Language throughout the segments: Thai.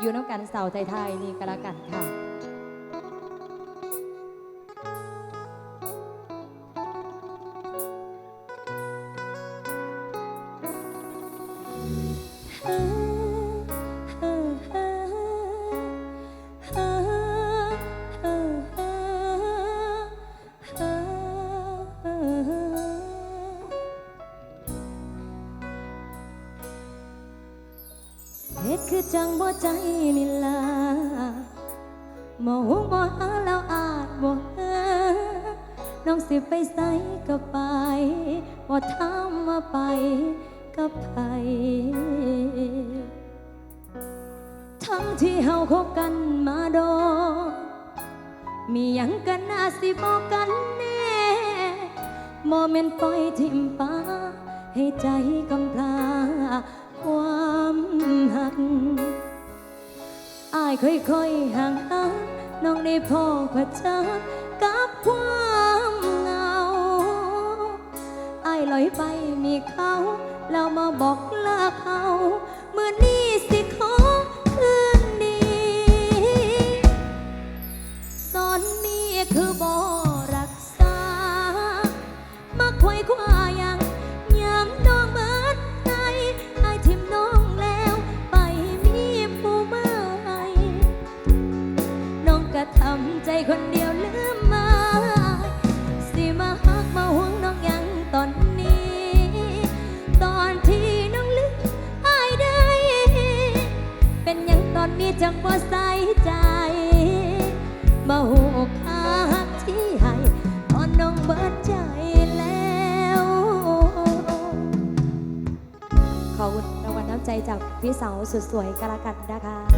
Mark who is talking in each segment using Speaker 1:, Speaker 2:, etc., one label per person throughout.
Speaker 1: อยู่น้ำกันเสาไทยๆนี่ก็แล้วกันค่ะ จังบ่ใจนี่ล่ะบ่ฮู้บ่หาแล้วอาจบ่หาน้องสิไปไสก็ไปบ่ถามาไปกับไผทั้งที่เฮาคบกันมาโดมีหยังกันน่าสิบอกกันแน่บ่แม่นปล่อยทิ่มปาให้ใจกำพร้าควา หักอายค่อยๆห่างหาน้องได้พอพระเจ้ากับความเหงาอายลอยไปมีเขา แล้วมาบอกลาเขาเมื่อนี้ คนเดียวลืมมาสิมาฮักมาห่วงน้องยังตอนนี้ ตอนที่น้องลืมอายได้ เป็นยังตอนนี้จังบ่ใส่ใจมาหูคักที่ให้ตอนน้องเบิดใจแล้ว ขอบคุณรางวัลน้ำใจจากพี่สาวสุดสวยกะละกันนะคะ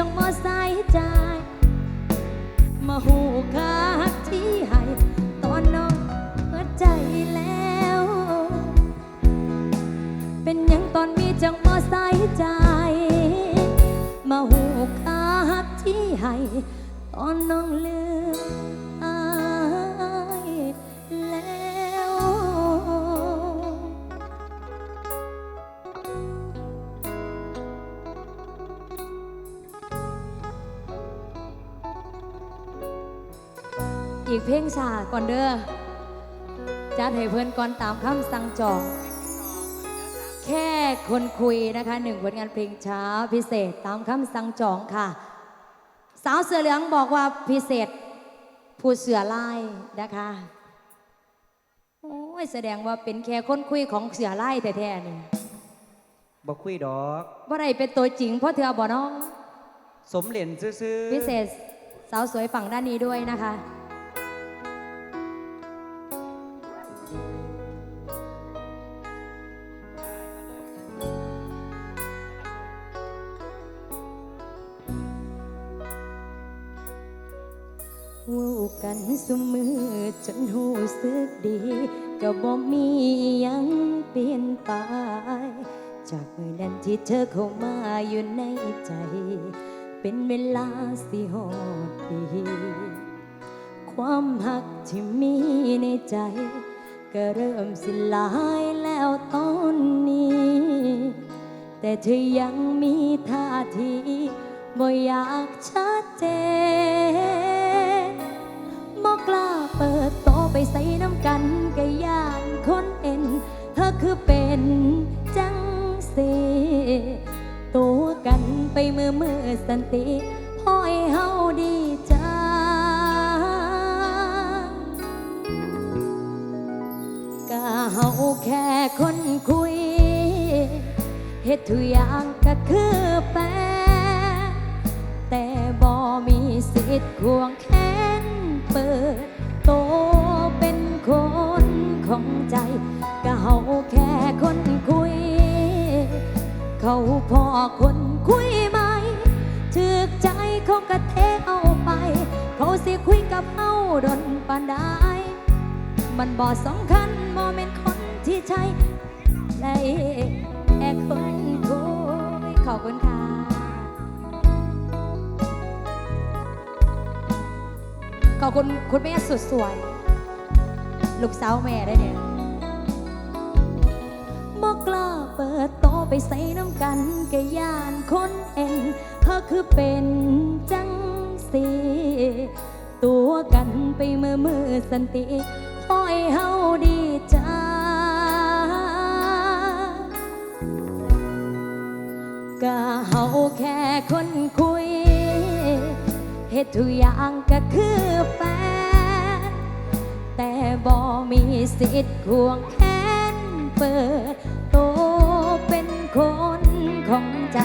Speaker 1: จงมาใส่ใจมาหูคักที่ให้ตอนน้องเปิดใจแล้ว เป็นยังตอนมีจังมาใส่ใจ มาหูคักที่ให้ตอนน้องลื อีกเพลงชาก่อนเด้อจัดให้เพื่อนก่อนตามคำสั่งจอง แค่คนคุยนะคะหนึ่งผลงานเพลงช้าพิเศษตามคำสั่งจองค่ะ สาวเสือเหลืองบอกว่าพิเศษ ผู้เสือไล่นะคะโอ้ยแสดงว่าเป็นแค่คนคุยของเสือไล่แท้ๆนี่
Speaker 2: บ่คุยดอก
Speaker 1: ว่าไรเป็นตัวจริงเพราะเธอบ่น้อง
Speaker 2: สมเหรียญซื่อๆ
Speaker 1: พิเศษสาวสวยฝั่งด้านนี้ด้วยนะคะ สมือจนหูสึกดีก็บ่มียังเปลี่ยนไป จากมือนั้นที่เธอเข้ามาอยู่ในใจ เป็นเวลาสิหอดปี ความหักที่มีในใจ ก็เริ่มสิลายแล้วตอนนี้ แต่เธอยังมีท่าทีบ่อยากชัดเจน กล้าเปิดโตไปใส่น้ำกันก็ย่านคนเอ็น เธอคือเป็นจังสีตัวกันไปมือมือสันติพ่อเฮาดีใจก็เฮาแค่คนคุยเฮ็ดทุกอย่างก็คือแปแต่บ่มีสิทธิ์ควงแขน เปิดโตเป็นคนของใจก็เฮาแค่คนคุย เขาพอคนคุยไหมถึกใจเขาก็เทเอาไป เขาสิคุยกับเฮาดนปานใดมันบอสำคัญโมเมนต์คนที่ใช่ได้แค่คนคุยขอบคุณค่ะ ขอบคุณคุณแม่สุดสวย ลูกสาวแม่ได้เนี่ยบอกล้าเปิดโตไปใส่น้ำกันกะยานคนเอ็นเธอคือเป็นจังสีตัวกันไปเมื่อมือสันติพ่อยเฮาดีใจก็เฮาแค่คน็ดทุกอย่างก็คือแฟน แต่บ่มีสิทธิ์ควงแขนเปิดโตเป็นคนของใจ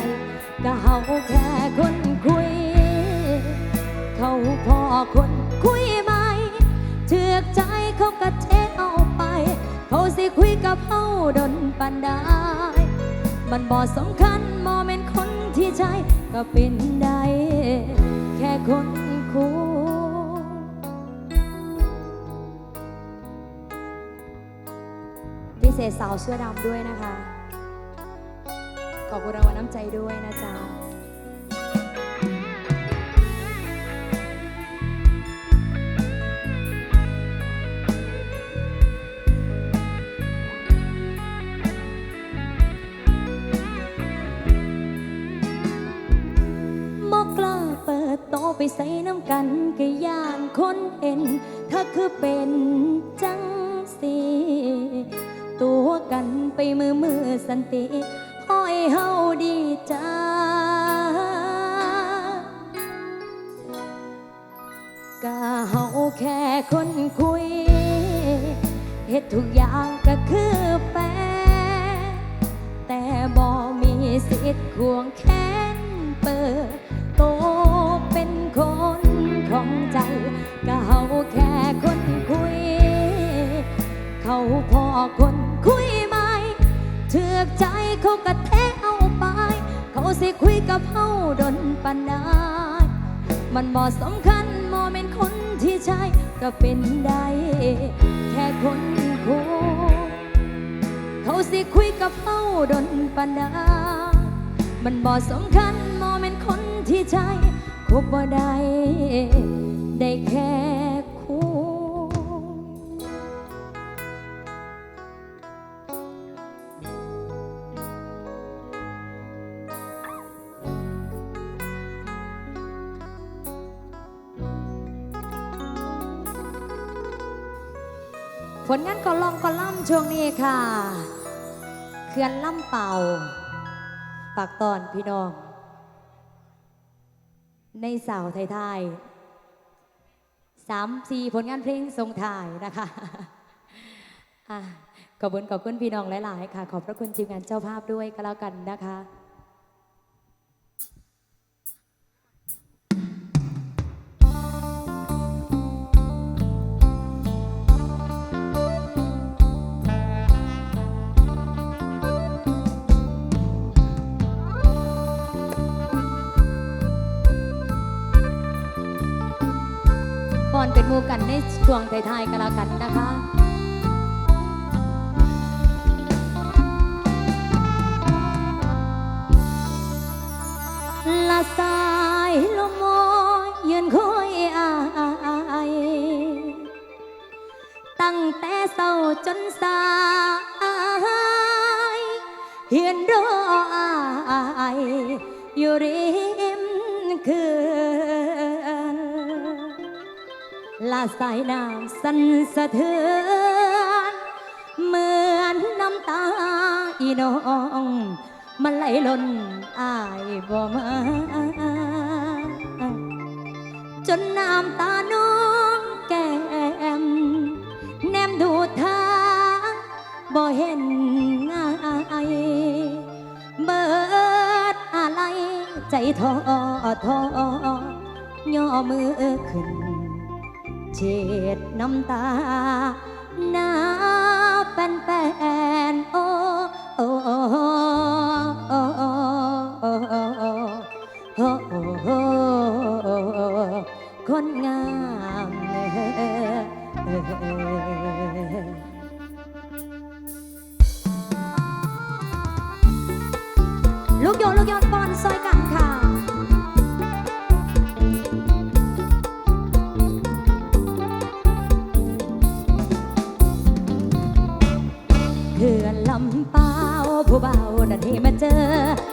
Speaker 1: ก็เฮาแค่คนคุย เขาพอคนคุยไหมเถือกใจเขาก็เทเอาไป เขาสิคุยกับเฮาดนปันได้มันบ่สำคัญโมเมนต์คนที่ใจก็เป็นได้ ค่คนคุยพิเศษสาวเสื้อดำด้วยนะคะ ขอบคุณรางวัลน้ำใจด้วยนะจ๊ะ ไปใส่น้ำกันก็ย่านคนเห็น ถ้าคือเป็นจังสีตัวกันไปมือมือสันติพ่อยเฮาดีใจก็เฮาแค่คนคุยเฮ็ดทุกอย่างก็คือแฟนแต่บ่มีสิทธิ์ควงแข กับเฮาดนปันได้มันบ่สำคัญโมเมนต์คนที่ใช่ก็เป็นได้แค่คนคุยเขาสิคุยกับเฮาดนปันดามันบ่สำคัญโมเมนต์คนที่ใช่คบบ่ได้ได้แค่ ผลงานกอลองกอล่ำช่วงนี้ค่ะเขื่อนล่ำเป่า ปากตอนพี่น้อง ในสาวไทยๆสามสี่ผลงานเพลงทรงถ่ายนะคะอะขอบคุณขอบคุณพี่น้องหลาย ๆ ค่ะ ขอบพระคุณทีมงานเจ้าภาพด้วยก็แล้วกันนะคะ เป็นมูกันในช่วงท้ายๆกันแล้วกันนะคะละสายลมมอยยืนคอยอายตั้งแต่เศร้าจนสายเห็นรออายอยู่ริมคืน ลาสายดาวสั่นสะเทือนเหมือนน้ำตาอีน้องมันไหลล้นอ้ายบ่มาจนน้ำตาน้องแก้มแนมดูเธอบ่เห็นอายเบิดอะไรใจท้อท้อย่อมือขึ้น เจ็ดน้ำตาหน้าแป้นแป้นโอ้โอ้โอ้โอ้โอ้โอ้โอ้โอ้โอ้คนงามลูกโยนลูกโยน เขื่อนลำเปาผู้เบานั่นที่มาเจอ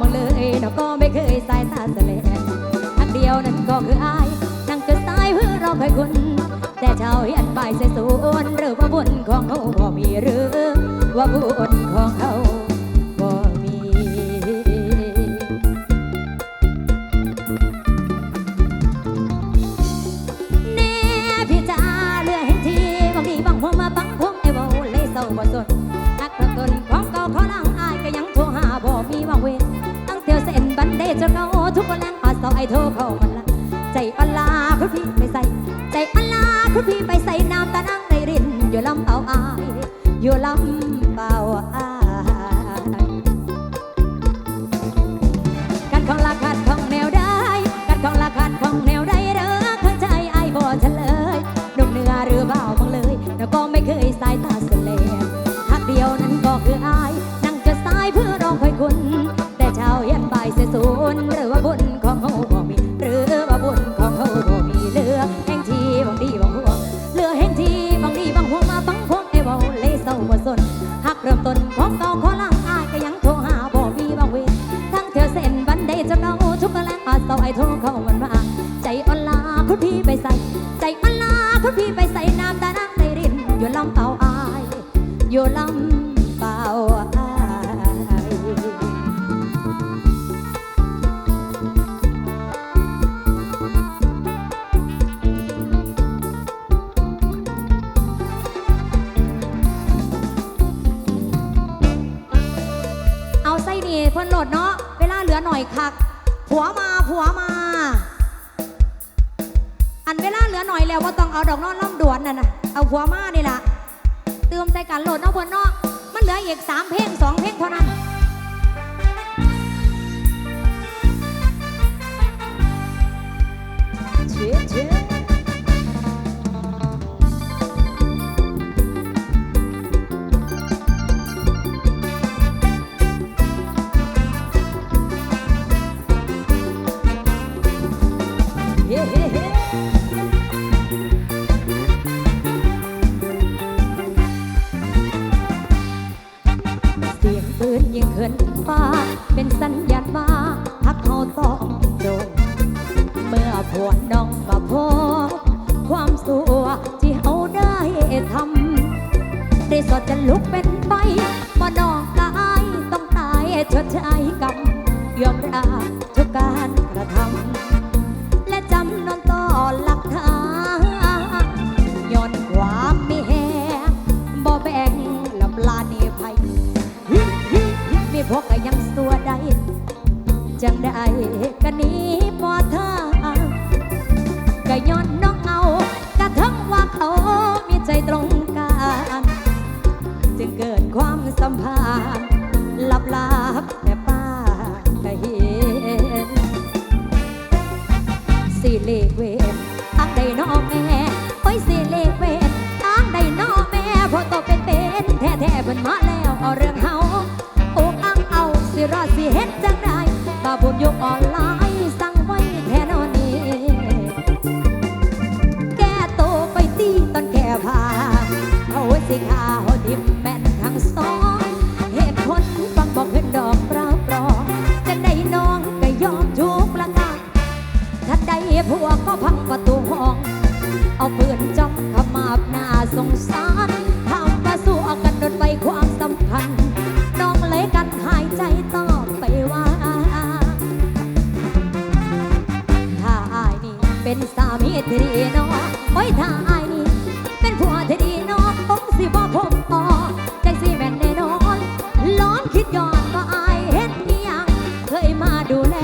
Speaker 1: มองเลยเราก็ไม่เคยสายตาเสลงทักเดียวนั้นก็คืออายนั่งจนตายเพื่อเราเคยคุณ แต่ช้ายันบ่ายใส่สูนหรือว่าบุญของเขาก็มีหรือว่าบุญของเขา ปลา นโหลดเนาะ เวลาเหลือหน่อยคัก ผัวมาผัวมา อันเวลาเหลือหน่อยแล้วว่าต้องเอาดอกนอนล่ำด่วนน่ะนะเอาผัวมานี่แหละเติมใจกันโหลดเนาะเพนเนาะ มันเหลืออีกสามเพลงสองเพลงเท่านั้นเจ๊เจ๊ นแท้ๆเพิ่นมาแล้วเอาเรื่อง มีเธอดีนอไโอ้ยาอายนี่เป็นผัวเธอดีนองคงสิบ่ผมต่อใจสิแม่นแน่นอนล้อมคิดย้อนว่าอายเห็นนี่ยังเคยมาดูแล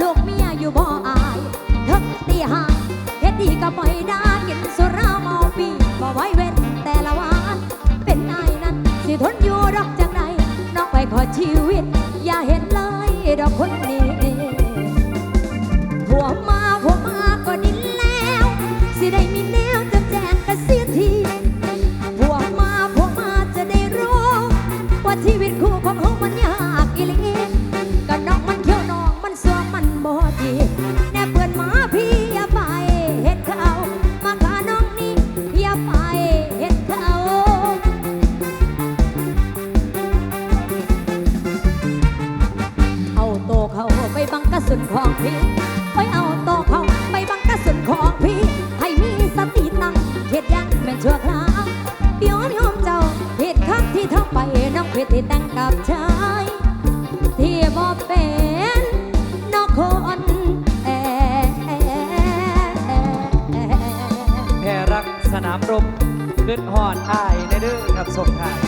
Speaker 1: ลูกเมียอยู่บ่อายเทึกตีหางเฮ็ดดีก็ปล่อยด้กินสุราเมาปีบ่ไว้เว้นแต่ละวันเป็นนายนั้นสิทนอยู่รักจังไดน้องไปขอชีวิต อย่าเห็นเลยดอกคนนี้ ชั่วคราวย้นยอมเจ้าผิดคักที่ทำไปน้องผิดที่แต่งกับชาย ที่บ่เป็นนอกคนแอ
Speaker 2: แพ่รักสนามรบขึ้นหอนอายในเรื่องกับสมทาย